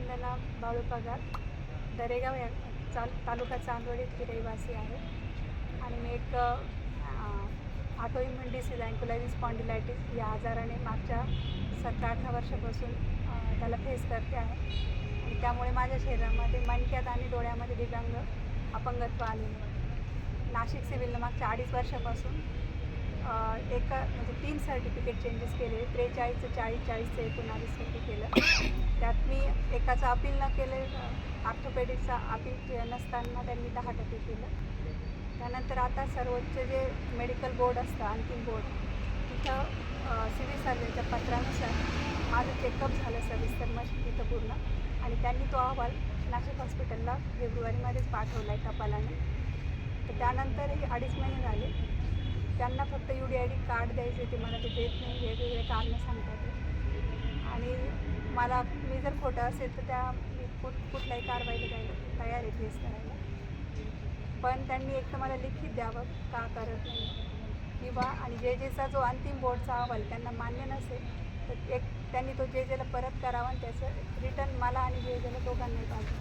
वंदना बाळू पगार. दरेगाव या चाल तालुका चांदवडीची रहिवासी आहे. आणि मी एक ऑटो इम्युन डिसीज अँकुलायटिस स्पॉन्डिलायटिस या आजाराने मागच्या सतरा अठरा वर्षापासून त्याला फेस करते आहे. आणि त्यामुळे माझ्या शरीरामध्ये मणक्यात आणि डोळ्यामध्ये दिव्यांग अपंगत्व आलेलं नाशिक सिव्हिलला मागच्या अडीच वर्षापासून एका म्हणजे तीन सर्टिफिकेट चेंजेस केले त्रेचाळीसचं चाळीस चाळीसचं टक्के केलं. त्यात मी एकाचं अपील न केले ऑर्थोपेडिकचा अपील नसताना त्यांनी दहा टक्के केलं. त्यानंतर आता सर्वोच्च जे मेडिकल बोर्ड असतं अंतिम बोर्ड तिथं सिव्हिल सर्जनच्या पत्रानुसार माझं चेकअप झालं सविस्तर मग तिथं पूर्ण. आणि त्यांनी तो अहवाल नाशिक हॉस्पिटलला फेब्रुवारीमध्येच पाठवला आहे टपालाने. तर त्यानंतरही अडीच महिने झाले. त्यांना फक्त U D I D card द्यायचे ते मला ते देत नाही. वेगवेगळे कारणं सांगतात आणि मला मी जर खोटं असेल तर त्या मी कुठ कुठल्याही कारवाईला जायला तयार आहे फेस करायला. पण त्यांनी एक तर मला लिखित द्यावं का करत नाही. किंवा आणि जे जेचा जो अंतिम बोर्डचा अहवाल त्यांना मान्य नसेल तर एक त्यांनी तो जे जेला परत करावा आणि त्याचं रिटर्न मला आणि जे जेला दोघांनाही पाहिजे.